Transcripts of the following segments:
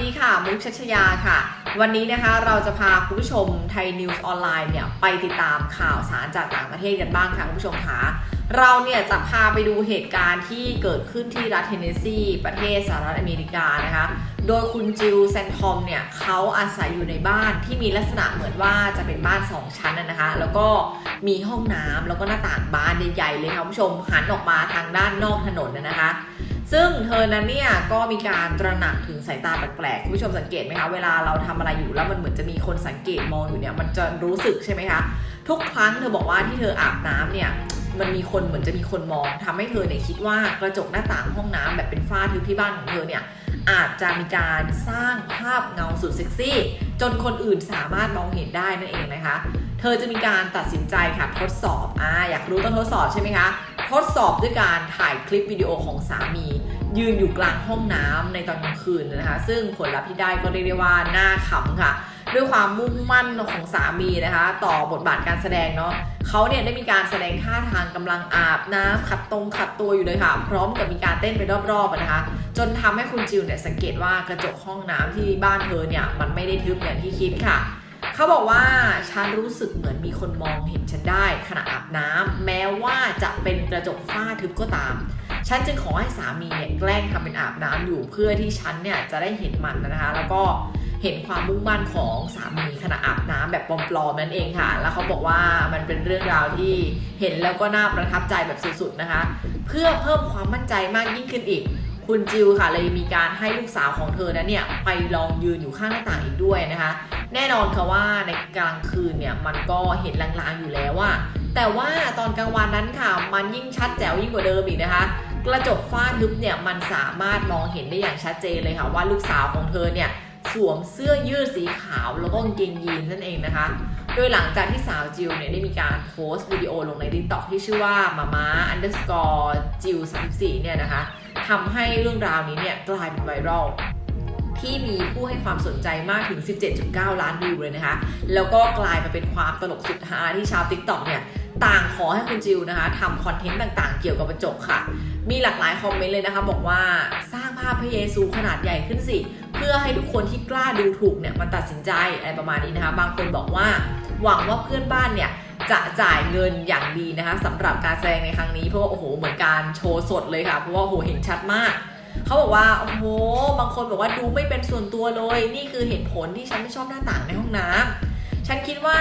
ดีค่ะ มุกชัชยาค่ะ วันนี้นะคะเราจะพาคุณผู้ชมไทยนิวส์ออนไลน์เนี่ยไปติดตามข่าวสารจากต่างประเทศกันบ้างค่ะคุณผู้ชมคะเราเนี่ยจะพาไปดูเหตุการณ์ที่เกิดขึ้นที่รัฐเทนเนสซีประเทศสหรัฐอเมริกานะคะ โดยคุณจิลแซนทอมเนี่ยเขาอาศัยอยู่ในบ้านที่มีลักษณะเหมือนว่าจะเป็นบ้าน 2 ชั้นนะคะ แล้วก็มีห้องน้ำแล้วก็หน้าต่างบานใหญ่ๆเลยค่ะคุณผู้ชมหันออกมาทางด้านนอกถนนนะคะ ซึ่งเธอนั้นเนี่ยก็มีการตระหนักถึงสายตาแปลกๆคุณผู้ชมสังเกตไหมคะเวลาเราทำอะไรอยู่แล้วมันเหมือนจะมีคนสังเกตมองอยู่เนี่ยมันจะรู้สึกใช่ไหมคะทุกครั้งเธอบอกว่าที่เธออาบน้ำเนี่ยมันมีคนเหมือนจะมีคนมองทำให้เธอเนี่ยคิดว่ากระจกหน้าต่างห้องน้ำแบบเป็นฝ้าทึบที่บ้านของเธอเนี่ยอาจจะมีการสร้างภาพเงาสุดเซ็กซี่ จนคนอื่นสามารถมองเห็นได้นั่นเองนะคะ เธอจะมีการตัดสินใจค่ะทดสอบอ่าอยากรู้ต้องทดสอบใช่ไหมคะ ทดสอบด้วยการถ่ายคลิปวิดีโอของสามี ยืนอยู่กลางห้องน้ำในตอนกลางคืนนะคะ ซึ่งผลลัพธ์ที่ได้ก็เรียกได้ว่าน่าขำค่ะ ด้วยความมุ่งมั่นของสามีนะคะ ต่อบทบาทการแสดงเนาะเขาเนี่ยได้มีการแสดงท่าทางกำลังอาบน้ำขัดตรงขัดตัวอยู่เลยค่ะ พร้อมกับมีการเต้นไปรอบๆนะคะ จนทำให้คุณจิวเนี่ยสังเกตว่ากระจกห้องน้ำที่บ้านเธอเนี่ยมันไม่ได้ทึบอย่างที่คิดค่ะ เขาบอกว่าฉันรู้สึกเหมือนมีคนมองเห็นฉันได้ขณะอาบน้ำแม้ว่าจะเป็นกระจกฝ้าทึบก็ตาม ฉันจึงขอให้สามีเนี่ยแกล้งทำเป็นอาบน้ำอยู่เพื่อที่ฉันเนี่ยจะได้เห็นมันนะคะ แล้วก็เห็นความมุ่งมั่นของสามีขณะอาบน้ำแบบปลอมๆนั่นเองค่ะ แล้วเขาบอกว่ามันเป็นเรื่องราวที่เห็นแล้วก็น่าประทับใจแบบสุดๆนะคะ เพื่อเพิ่มความมั่นใจมากยิ่งขึ้นอีก คุณจิวค่ะเลยมีการให้ลูกสาวของเธอนั้นเนี่ยไปลองยืนอยู่ข้างหน้าต่างอีกด้วยนะคะ แน่นอนค่ะว่าในกลางคืนเนี่ยมันก็เห็นลางๆอยู่แล้วว่าแต่ว่าตอนกลางวันนั้นค่ะ มันยิ่งชัดแจ๋วยิ่งกว่าเดิมอีกนะคะ กระจกฝ้าทึบเนี่ยมันสามารถมองเห็นได้อย่างชัดเจนเลยค่ะว่าลูกสาวของเธอเนี่ยสวมเสื้อยืดสีขาวแล้วก็กางเกงยีนนั่นเองนะคะ โดยหลังจากที่สาวจิวเนี่ยได้มีการโพสต์วิดีโอลงใน t ิ k t o k ที่ชื่อว่ามาม่า underscore จิว34เนี่ยนะคะ ทำให้เรื่องราวนี้เนี่ยกลายเป็นไวรัลที่มีผู้ให้ความสนใจมากถึง 17.9 ล้านวิวเลยนะคะ แล้วก็กลายมาเป็นความตลกสุดฮาที่ชาว TikTok เนี่ยต่างขอให้คุณจิวนะคะทำคอนเทนต์ต่างๆ เกี่ยวกับกระจกค่ะ มีหลากหลายคอมเมนต์เลยนะคะ บอกว่าสร้างภาพพระเยซูขนาดใหญ่ขึ้นสิ เพื่อให้ทุกคนที่กล้าดูถูกเนี่ยมันตัดสินใจอะไรประมาณนี้นะคะ บางคนบอกว่าหวังว่าเพื่อนบ้านเนี่ย จะจ่ายเงินอย่างดีนะคะสำหรับการแสดงในครั้งนี้เพราะว่าโอ้โหเหมือนการโชว์สดเลยค่ะ เพราะว่าโอ้โหเห็นชัดมากเขาบอกว่าโอ้โหบางคนบอกว่าดูไม่เป็นส่วนตัวเลย นี่คือเหตุผลที่ฉันไม่ชอบหน้าต่างในห้องน้ำฉันคิดว่า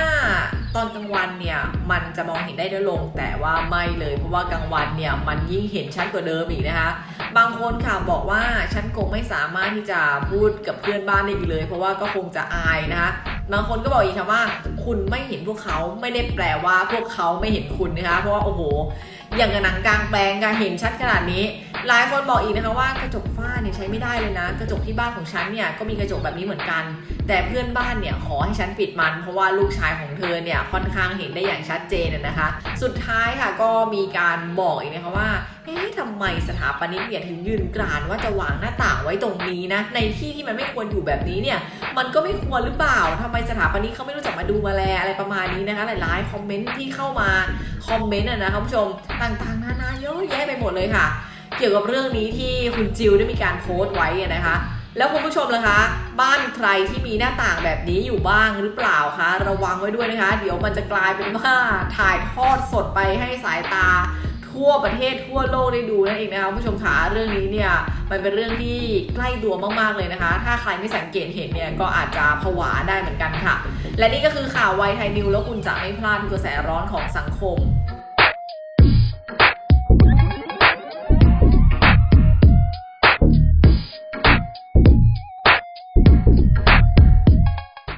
ตอนกลางวันเนี่ยมันจะมองเห็นได้น้อยลงแต่ว่าไม่เลย เพราะว่ากลางวันเนี่ยมันยิ่งเห็นชัดกว่าเดิมอีกนะคะ บางคนค่ะบอกว่าฉันคงไม่สามารถที่จะพูดกับเพื่อนบ้านได้อีกเลย เพราะว่าก็คงจะอายนะคะ บางคนก็บอกอีกค่ะว่า คุณไม่เห็นพวกเขาไม่ได้แปลว่าพวกเขาไม่เห็นคุณนะคะ เพราะว่าโอ้โห อย่างกับหนังกลางแปลงค่ะเห็นชัดขนาดนี้ หลายคนบอกอีกนะคะว่ากระจกฝ้าเนี่ยใช้ไม่ได้เลยนะ กระจกที่บ้านของฉันเนี่ยก็มีกระจกแบบนี้เหมือนกัน แต่เพื่อนบ้านเนี่ยขอให้ฉันปิดมัน เพราะว่าลูกชายของเธอเนี่ยค่อนข้างเห็นได้อย่างชัดเจนนะคะ สุดท้ายค่ะก็มีการบอกอีกนะคะว่าเอ๊ะทำไมสถาปนิกเนี่ยถึงยืนกรานว่าจะวางหน้าต่างไว้ตรงนี้นะ ในที่ที่มันไม่ควรอยู่แบบนี้เนี่ยมันก็ไม่ควรหรือเปล่าทำไมสถาปนิกเขาไม่รู้จักมาดูมาแลอะไรประมาณนี้นะคะ หลายๆคอมเมนต์ที่เข้ามาคอมเมนต์อะนะคะคุณผู้ชมต่างๆนานาเยอะแยะไปหมดเลยค่ะ เกี่ยวกับเรื่องนี้ที่คุณจิวได้มีการโพสต์ไว้นะคะ แล้วคุณผู้ชมล่ะคะ บ้านใครที่มีหน้าต่างแบบนี้อยู่บ้างหรือเปล่าคะระวังไว้ด้วยนะคะ เดี๋ยวมันจะกลายเป็นว่าถ่ายทอดสดไปให้สายตาทั่วประเทศทั่วโลกได้ดูนั่นเองนะคะคุณผู้ชมคะเรื่องนี้เนี่ยมันเป็นเรื่องที่ใกล้ตัวมากๆเลยนะคะ ถ้าใครไม่สังเกตเห็นเนี่ยก็อาจจะผวาได้เหมือนกันค่ะ และนี่ก็คือข่าวไวไทยนิวแล้วคุณจะไม่พลาดทุกกระแสร้อนของสังคม